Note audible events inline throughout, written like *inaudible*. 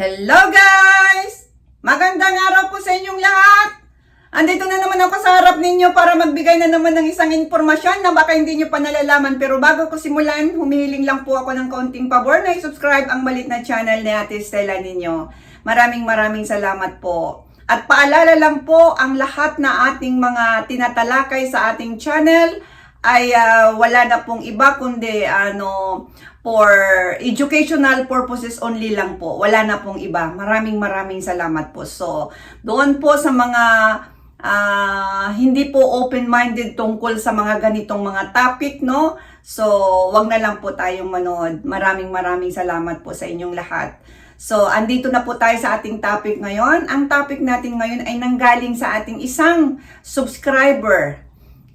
Hello guys! Magandang araw po sa inyong lahat! Andito na naman ako sa harap ninyo para magbigay na naman ng isang impormasyon na baka hindi nyo pa nalalaman. Pero bago ko simulan, humihiling lang po ako ng kaunting pabor na i-subscribe ang malit na channel ni Ate Stella ninyo. Maraming maraming salamat po. At paalala lang po, ang lahat na ating mga tinatalakay sa ating channel ay ah, wala na pong iba kundi ano for educational purposes only lang po. Wala na pong iba. Maraming maraming salamat po. So, doon po sa mga ah, hindi po open-minded tungkol sa mga ganitong mga topic, no? So, wag na lang po tayong manood. Maraming maraming salamat po sa inyong lahat. So, andito na po tayo sa ating topic ngayon. Ang topic natin ngayon ay nanggaling sa ating isang subscriber.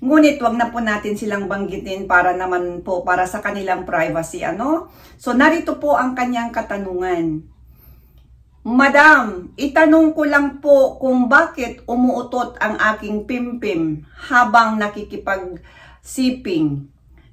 Ngunit wag na po natin silang banggitin para naman po para sa kanilang privacy, ano? So, narito po ang kanyang katanungan. Madam, itanong ko lang po kung bakit umuutot ang aking pimpim habang nakikipag-siping.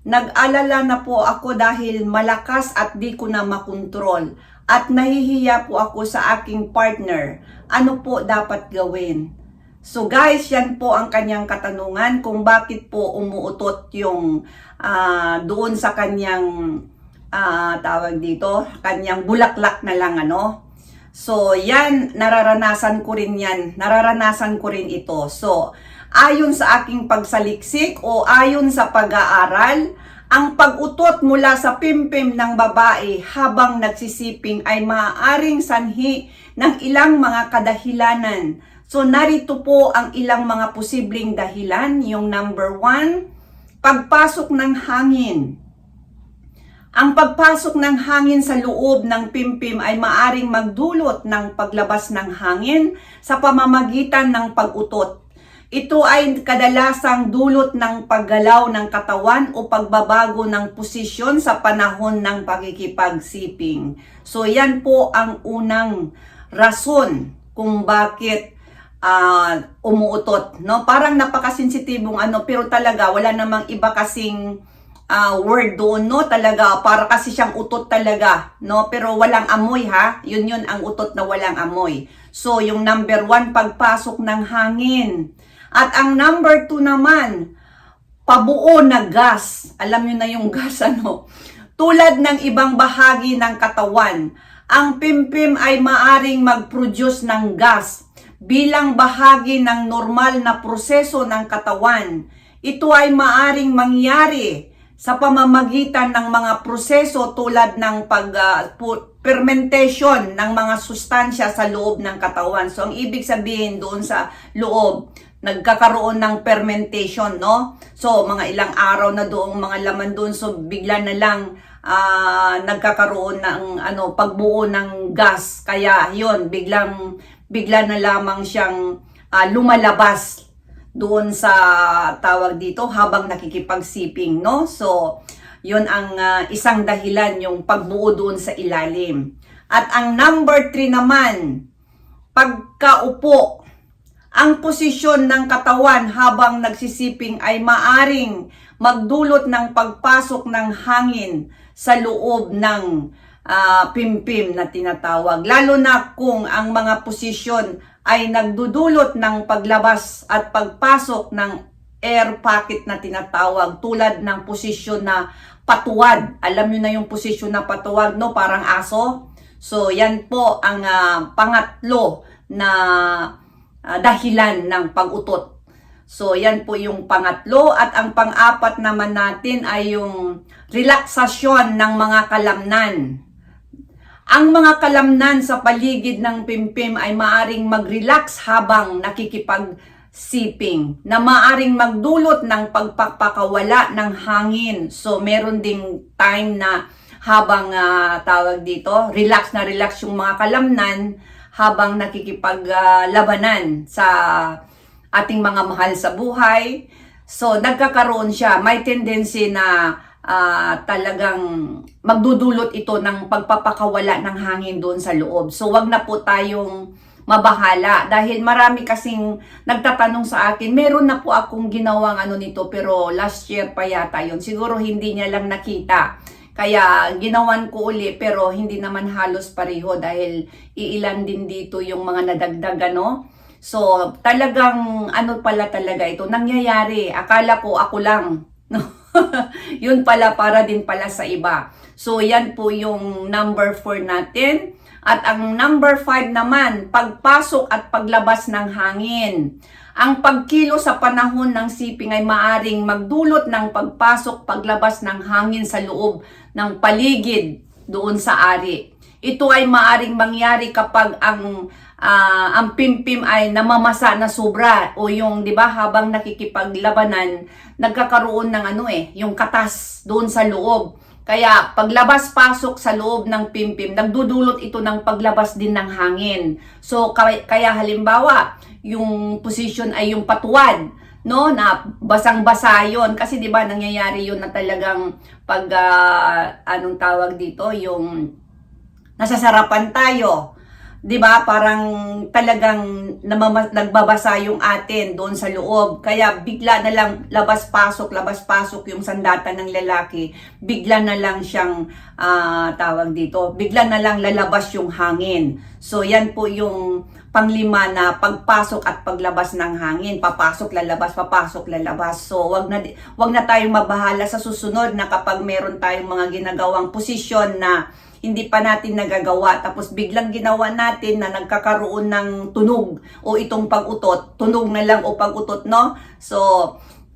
Nag-alala na po ako dahil malakas at di ko na makontrol at nahihiya po ako sa aking partner. Ano po dapat gawin? So guys, yan po ang kanyang katanungan kung bakit po umuutot yung ah, doon sa kanyang ah, tawag dito, kanyang bulaklak na lang ano. So, yan, nararanasan ko rin yan. Nararanasan ko rin ito. So, ayon sa aking pagsaliksik o ayon sa pag-aaral, ang pag-utot mula sa pimpim ng babae habang nagsisiping ay maaaring sanhi ng ilang mga kadahilanan. So, narito po ang ilang mga posibleng dahilan. Yung number one, pagpasok ng hangin. Ang pagpasok ng hangin sa loob ng pimpim ay maaring magdulot ng paglabas ng hangin sa pamamagitan ng pag-utot. Ito ay kadalasang dulot ng paggalaw ng katawan o pagbabago ng posisyon sa panahon ng pakikipagsiping. So yan po ang unang rason kung bakit ah, umuutot. No? Parang napakasensitibong ano, pero talaga wala namang iba kasing ah, word doon, no? Talaga, para kasi siyang utot talaga, no? Pero walang amoy, ha? Yun yun ang utot na walang amoy. So, yung number one, pagpasok ng hangin. At ang number two naman, pabuo na gas. Alam nyo na yung *laughs* gas, ano? Tulad ng ibang bahagi ng katawan, ang pimpim ay maaring mag-produce ng gas bilang bahagi ng normal na proseso ng katawan. Ito ay maaring mangyari sa pamamagitan ng mga proseso tulad ng pag pu- fermentation ng mga sustansya sa loob ng katawan. So ang ibig sabihin doon sa loob, nagkakaroon ng fermentation, no? So mga ilang araw na doong mga laman doon so bigla na lang ah, nagkakaroon ng ano pagbuo ng gas. Kaya 'yon, biglang bigla na lamang siyang ah, lumalabas doon sa tawag dito habang nakikipagsiping, no? So, yun ang ah, isang dahilan yung pagbuo doon sa ilalim. At ang number three naman, pagkaupo. Ang posisyon ng katawan habang nagsisiping ay maaring magdulot ng pagpasok ng hangin sa loob ng ah, pimpim na tinatawag. Lalo na kung ang mga posisyon ay nagdudulot ng paglabas at pagpasok ng air pocket na tinatawag tulad ng posisyon na patuwad. Alam niyo na yung posisyon na patuwad, no? Parang aso. So, yan po ang ah, pangatlo na ah, dahilan ng pag-utot. So, yan po yung pangatlo. At ang pang-apat naman natin ay yung relaksasyon ng mga kalamnan. Ang mga kalamnan sa paligid ng pimpim ay maaring mag-relax habang nakikipag-siping na maaring magdulot ng pagpapakawala ng hangin. So, meron ding time na habang ah, tawag dito, relax na relax yung mga kalamnan habang nakikipaglabanan sa ating mga mahal sa buhay. So, nagkakaroon siya. May tendency na ah, talagang magdudulot ito ng pagpapakawala ng hangin doon sa loob. So, wag na po tayong mabahala dahil marami kasing nagtatanong sa akin, meron na po akong ginawang ano nito pero last year pa yata yun. Siguro hindi niya lang nakita. Kaya ginawan ko uli pero hindi naman halos pareho dahil iilan din dito yung mga nadagdag ano. So talagang ano pala talaga ito nangyayari. Akala ko ako lang. *laughs* No? *laughs* Yun pala para din pala sa iba. So yan po yung number 4 natin. At ang number 5 naman, pagpasok at paglabas ng hangin. Ang pagkilo sa panahon ng siping ay maaring magdulot ng pagpasok, paglabas ng hangin sa loob ng paligid doon sa ari. Ito ay maaring mangyari kapag ang ah, ang pimpim ay namamasa na sobra o yung 'di ba habang nakikipaglabanan nagkakaroon ng ano eh, yung katas doon sa loob. Kaya paglabas-pasok sa loob ng pimpim, nagdudulot ito ng paglabas din ng hangin. So kaya, kaya halimbawa, yung position ay yung patuwad, no, na basang-basa 'yon kasi 'di ba nangyayari 'yon na talagang pag ah, anong tawag dito, yung nasasarapan tayo. 'Di ba? Parang talagang nagbabasa yung atin doon sa loob. Kaya bigla na lang labas-pasok, labas-pasok yung sandata ng lalaki. Bigla na lang siyang ah, tawag dito. Bigla na lang lalabas yung hangin. So yan po yung panglima na pagpasok at paglabas ng hangin. Papasok, lalabas, papasok, lalabas. So wag na wag na tayong mabahala sa susunod na kapag meron tayong mga ginagawang posisyon na hindi pa natin nagagawa tapos biglang ginawa natin na nagkakaroon ng tunog o itong pag-utot, tunog na lang o pag-utot, no? So,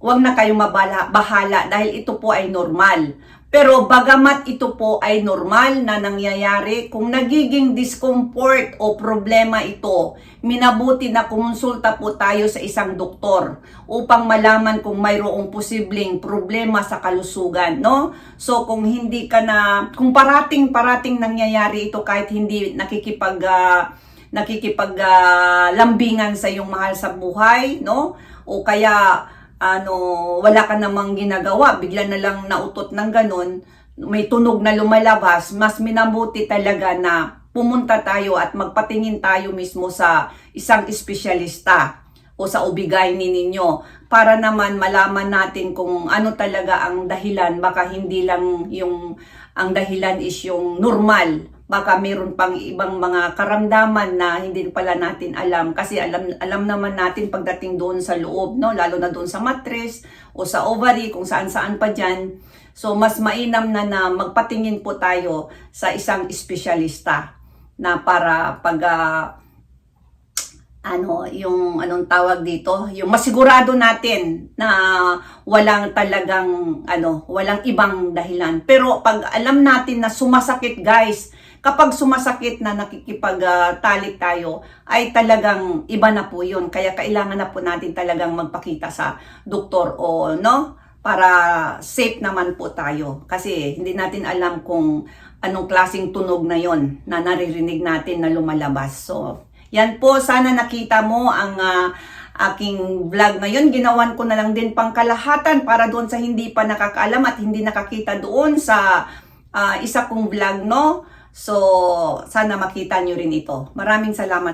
wag na kayong mabala, bahala dahil ito po ay normal. Pero bagamat ito po ay normal na nangyayari, kung nagiging discomfort o problema ito, minabuti na kumonsulta po tayo sa isang doktor upang malaman kung mayroong posibleng problema sa kalusugan, no? So kung hindi ka na, kung parating-parating nangyayari ito kahit hindi nakikipag ah, nakikipag ah, lambingan sa iyong mahal sa buhay, no? O kaya ano, wala ka namang ginagawa, bigla na lang nautot ng ganun, may tunog na lumalabas, mas minabuti talaga na pumunta tayo at magpatingin tayo mismo sa isang espesyalista o sa ubigay ni ninyo para naman malaman natin kung ano talaga ang dahilan baka hindi lang yung ang dahilan is yung normal baka meron pang ibang mga karamdaman na hindi pala natin alam. Kasi alam alam naman natin pagdating doon sa loob no? Lalo na doon sa mattress o sa ovary kung saan-saan pa diyan so mas mainam na na magpatingin po tayo sa isang espesyalista na para pag ah, ano, yung anong tawag dito, yung masigurado natin na walang talagang ano, walang ibang dahilan. Pero pag alam natin na sumasakit, guys, kapag sumasakit na nakikipagtalik tayo, ay talagang iba na po 'yun. Kaya kailangan na po natin talagang magpakita sa doktor o no, para safe naman po tayo. Kasi hindi natin alam kung anong klasing tunog na 'yon na naririnig natin na lumalabas. So, yan po, sana nakita mo ang ah, aking vlog ngayon. Ginawan ko na lang din pang kalahatan para doon sa hindi pa nakakaalam at hindi nakakita doon sa ah, isa kong vlog, no? So, sana makita nyo rin ito. Maraming salamat.